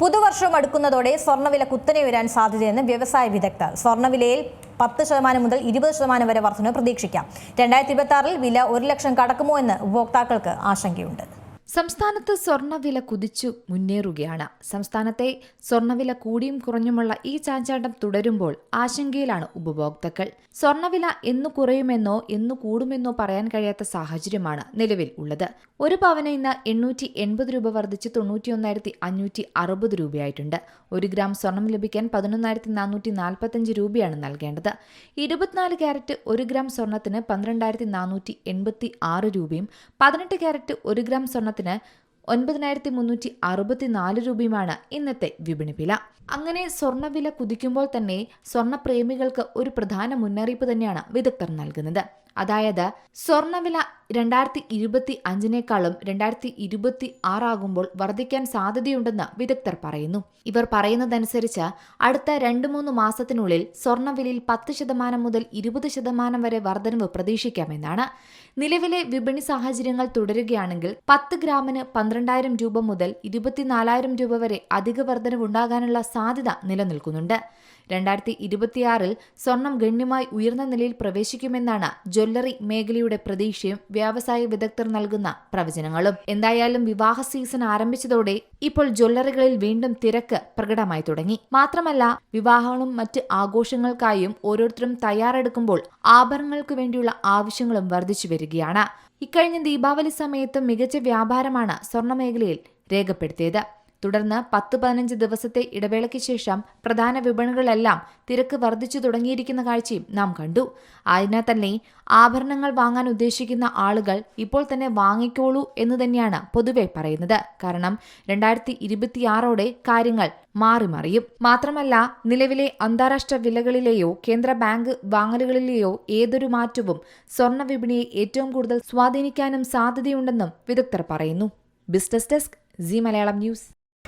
പുതുവർഷം അടുക്കുന്നതോടെ സ്വർണവില കുത്തനെ ഉയരാൻ സാധ്യതയെന്ന് വ്യവസായ വിദഗ്ധർ. സ്വർണവിലയിൽ പത്ത് ശതമാനം മുതൽ ഇരുപത് ശതമാനം വരെ വർധന പ്രതീക്ഷിക്കാം. രണ്ടായിരത്തി ഇരുപത്തി ആറിൽ വില ഒരു ലക്ഷം കടക്കുമോ എന്ന് ഉപഭോക്താക്കൾക്ക് ആശങ്കയുണ്ട്. സംസ്ഥാനത്ത് സ്വർണവില കുതിച്ചു മുന്നേറുകയാണ്. സംസ്ഥാനത്തെ സ്വർണവില കൂടിയും കുറഞ്ഞുമുള്ള ഈ ചാഞ്ചാട്ടം തുടരുമ്പോൾ ആശങ്കയിലാണ് ഉപഭോക്താക്കൾ. സ്വർണവില എന്നു കുറയുമെന്നോ എന്നു കൂടുമെന്നോ പറയാൻ കഴിയാത്ത സാഹചര്യമാണ് നിലവിൽ ഉള്ളത്. ഒരു പവന ഇന്ന് എണ്ണൂറ്റി എൺപത് രൂപ വർദ്ധിച്ച് തൊണ്ണൂറ്റിയൊന്നായിരത്തി അഞ്ഞൂറ്റി അറുപത് രൂപയായിട്ടുണ്ട്. ഒരു ഗ്രാം സ്വർണം ലഭിക്കാൻ പതിനൊന്നായിരത്തി നാനൂറ്റി നാൽപ്പത്തഞ്ച് രൂപയാണ് നൽകേണ്ടത്. ഇരുപത്തിനാല് ക്യാരറ്റ് ഒരു ഗ്രാം സ്വർണത്തിന് പന്ത്രണ്ടായിരത്തി നാനൂറ്റി എൺപത്തി ആറ് രൂപയും പതിനെട്ട് ക്യാരറ്റ് ഒരു ഗ്രാം സ്വർണത്തിന് ഒൻപതിനായിരത്തി മുന്നൂറ്റി അറുപത്തിനാല് രൂപയുമാണ് ഇന്നത്തെ വിപണി വില. അങ്ങനെ സ്വർണവില കുതിക്കുമ്പോൾ തന്നെ സ്വർണപ്രേമികൾക്ക് ഒരു പ്രധാന മുന്നറിയിപ്പ് തന്നെയാണ് വിദഗ്ധർ നൽകുന്നത്. അതായത് സ്വർണവില രണ്ടായിരത്തി ഇരുപത്തി അഞ്ചിനേക്കാളും രണ്ടായിരത്തി ഇരുപത്തി ആറാകുമ്പോൾ വർദ്ധിക്കാൻ സാധ്യതയുണ്ടെന്ന് വിദഗ്ധർ പറയുന്നു. ഇവർ പറയുന്നതനുസരിച്ച് അടുത്ത രണ്ട് മൂന്ന് മാസത്തിനുള്ളിൽ സ്വർണവിലയിൽ പത്ത് ശതമാനം മുതൽ ഇരുപത് ശതമാനം വരെ വർധനവ് പ്രതീക്ഷിക്കാമെന്നാണ്. നിലവിലെ വിപണി സാഹചര്യങ്ങൾ തുടരുകയാണെങ്കിൽ പത്ത് ഗ്രാമിന് പന്ത്രണ്ടായിരം രൂപ മുതൽ ഇരുപത്തിനാലായിരം രൂപ വരെ അധിക വർധനവുണ്ടാകാനുള്ള സാധ്യത നിലനിൽക്കുന്നുണ്ട്. രണ്ടായിരത്തി ഇരുപത്തിയാറിൽ സ്വർണം ഗണ്യമായി ഉയർന്ന നിലയിൽ പ്രവേശിക്കുമെന്നാണ് ജ്വല്ലറി മേഖലയുടെ പ്രതീക്ഷയും വ്യാവസായ വിദഗ്ധർ നൽകുന്ന പ്രവചനങ്ങളും. എന്തായാലും വിവാഹ സീസൺ ആരംഭിച്ചതോടെ ഇപ്പോൾ ജ്വല്ലറികളിൽ വീണ്ടും തിരക്ക് പ്രകടമായി തുടങ്ങി. മാത്രമല്ല വിവാഹങ്ങളും മറ്റ് ആഘോഷങ്ങൾക്കായും ഓരോരുത്തരും തയ്യാറെടുക്കുമ്പോൾ ആഭരണങ്ങൾക്ക് വേണ്ടിയുള്ള ആവശ്യങ്ങളും വർദ്ധിച്ചു വരികയാണ്. ഇക്കഴിഞ്ഞ ദീപാവലി സമയത്തും മികച്ച വ്യാപാരമാണ് സ്വർണ മേഖലയിൽ രേഖപ്പെടുത്തിയത്. തുടർന്ന് പത്ത് പതിനഞ്ച് ദിവസത്തെ ഇടവേളയ്ക്ക് ശേഷം പ്രധാന വിപണികളെല്ലാം തിരക്ക് വർദ്ധിച്ചു തുടങ്ങിയിരിക്കുന്ന കാഴ്ചയും നാം കണ്ടു. അതിനാൽ തന്നെ ആഭരണങ്ങൾ വാങ്ങാൻ ഉദ്ദേശിക്കുന്ന ആളുകൾ ഇപ്പോൾ തന്നെ വാങ്ങിക്കോളൂ എന്ന് തന്നെയാണ് പൊതുവെ പറയുന്നത്. കാരണം രണ്ടായിരത്തി ഇരുപത്തിയാറോടെ കാര്യങ്ങൾ മാറിമറിയും. മാത്രമല്ല നിലവിലെ അന്താരാഷ്ട്ര വിലകളിലെയോ കേന്ദ്ര ബാങ്ക് വാങ്ങലുകളിലെയോ ഏതൊരു മാറ്റവും സ്വർണ വിപണിയെ ഏറ്റവും കൂടുതൽ സ്വാധീനിക്കാനും സാധ്യതയുണ്ടെന്നും വിദഗ്ധർ പറയുന്നു. Business desk Zee Malayalam news.